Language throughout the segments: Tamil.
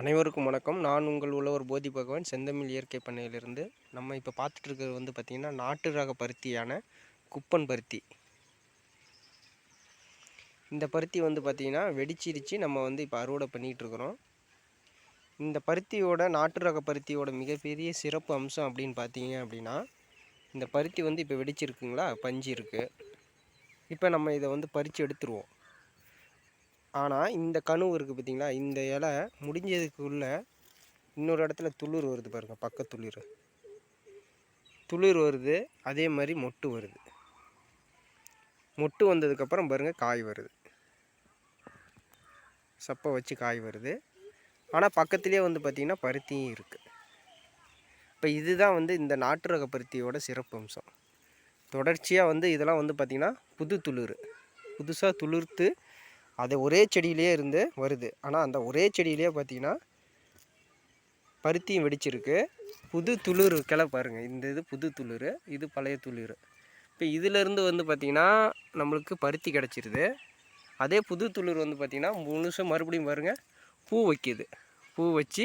அனைவருக்கும் வணக்கம். நான் உங்கள் உழவர் போதி பகவான். செந்தமிழ் இயற்கை பண்ணையிலிருந்து நம்ம இப்போ பார்த்துட்டு இருக்கிறது வந்து பார்த்திங்கன்னா நாட்டு ரக பருத்தியான குப்பன் பருத்தி. இந்த பருத்தி வந்து பார்த்திங்கன்னா வெடிச்சிருச்சு. நம்ம வந்து இப்போ அறுவடை பண்ணிகிட்டு இருக்கிறோம். இந்த பருத்தியோட நாட்டு ரக பருத்தியோட மிகப்பெரிய சிறப்பு அம்சம் அப்படின்னு பார்த்தீங்க அப்படின்னா இந்த பருத்தி வந்து இப்போ வெடிச்சிருக்குங்களா? பஞ்சு இருக்குது இப்போ நம்ம இதை வந்து பறித்து எடுத்துருவோம். ஆனால் இந்த கனவு இருக்குது பார்த்தீங்களா இந்த இலை முடிஞ்சதுக்குள்ளே இன்னொரு இடத்துல துளிர் வருது பாருங்கள் பக்க துளிர். துளிர் வருது அதே மாதிரி மொட்டு வருது. மொட்டு வந்ததுக்கப்புறம் பாருங்கள் காய் வருது. சப்பை வச்சு காய் வருது. ஆனால் பக்கத்துலேயே வந்து பார்த்திங்கன்னா பருத்தியும் இருக்குது இப்போ இதுதான் வந்து இந்த நாட்டு ரக பருத்தியோட சிறப்பு அம்சம். தொடர்ச்சியாக வந்து இதெல்லாம் வந்து பார்த்திங்கன்னா புது துளிர். புதுசாக துளிர்த்து அது ஒரே செடியிலே இருந்து வருது. ஆனால் அந்த ஒரே செடியிலே பார்த்தீங்கன்னா பருத்தியும் வெடிச்சிருக்கு. புது துளிர் கிளை பாருங்கள் இந்த இது புது துளிர் இது பழைய துளிர். இப்போ இதிலேருந்து வந்து பார்த்திங்கன்னா நம்மளுக்கு பருத்தி கிடச்சிருது. அதே புது துளிர் வந்து பார்த்திங்கன்னா முழுசாக மறுபடியும் பாருங்கள் பூ வைக்கிது. பூ வச்சு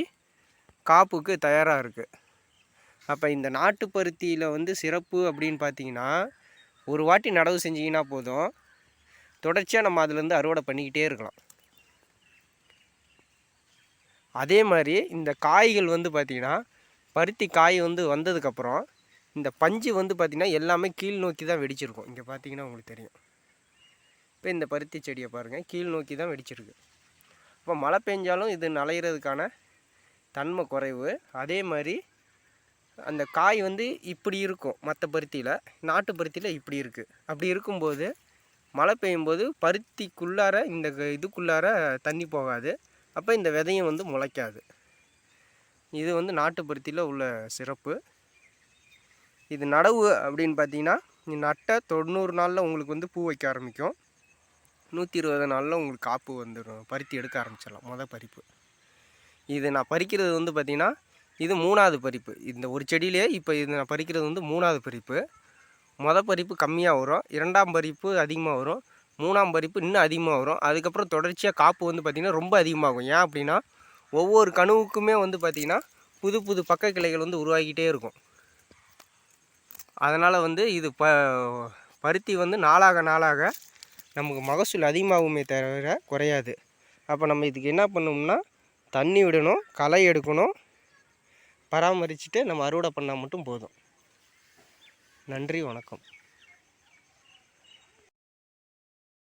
காப்புக்கு தயாராக இருக்குது அப்போ இந்த நாட்டு பருத்தியில் வந்து சிறப்பு அப்படின்னு பார்த்தீங்கன்னா ஒரு வாட்டி நடவு செஞ்சிங்கன்னா போதும். தொடர்ச்சியாக நம்ம அதுலேருந்து அறுவடை பண்ணிக்கிட்டே இருக்கலாம். அதே மாதிரி இந்த காய்கள் வந்து பார்த்திங்கன்னா பருத்தி காய் வந்து வந்ததுக்கப்புறம் இந்த பஞ்சு வந்து பார்த்திங்கன்னா எல்லாமே கீழ் நோக்கி தான் வெடிச்சிருக்கும். இங்கே பார்த்தீங்கன்னா உங்களுக்கு தெரியும். இப்போ இந்த பருத்தி செடியை பாருங்கள் கீழ் நோக்கி தான் வெடிச்சிருக்கு. இப்போ மழை பெஞ்சாலும் இது நலையிறதுக்கான தன்மை குறைவு. அதே மாதிரி அந்த காய் வந்து இப்படி இருக்கும். மற்ற பருத்தியில் நாட்டு பருத்தியில் இப்படி இருக்குது அப்படி இருக்கும்போது மழை பெய்யும்போது பருத்திக்குள்ளார இந்த இதுக்குள்ளார தண்ணி போகாது. அப்போ இந்த விதையும் வந்து முளைக்காது. இது வந்து நாட்டு பருத்தியில் உள்ள சிறப்பு. இது நடவு அப்படின்னு பார்த்தீங்கன்னா நட்ட தொண்ணூறு நாளில் உங்களுக்கு வந்து பூ வைக்க ஆரம்பிக்கும். நூற்றி இருபது நாளில் உங்களுக்கு காப்பு வந்துடும் பருத்தி எடுக்க ஆரம்பிச்சிடலாம். மொதல் பறிப்பு. இது நான் பறிக்கிறது வந்து பார்த்திங்கன்னா இது மூணாவது பறிப்பு. இந்த ஒரு செடியிலே இப்போ இது நான் பறிக்கிறது வந்து மூணாவது பறிப்பு. மொதல் பறிப்பு கம்மியாக வரும். இரண்டாம் பறிப்பு அதிகமாக வரும். மூணாம் பறிப்பு இன்னும் அதிகமாக வரும். அதுக்கப்புறம் தொடர்ச்சியாக காப்பு வந்து பார்த்திங்கன்னா ரொம்ப அதிகமாகும். ஏன் அப்படின்னா ஒவ்வொரு கணுவுக்குமே வந்து பார்த்திங்கன்னா புது புது பக்க கிளைகள் வந்து உருவாகிட்டே இருக்கும். அதனால் வந்து இது ப பருத்தி வந்து நாளாக நாளாக நமக்கு மகசூல் அதிகமாகுமே தவிர குறையாது. அப்போ நம்ம இதுக்கு என்ன பண்ணோம்னா தண்ணி விடணும் களை எடுக்கணும். பராமரிச்சுட்டு நம்ம அறுவடை பண்ணால் மட்டும் போதும். நன்றி வணக்கம்.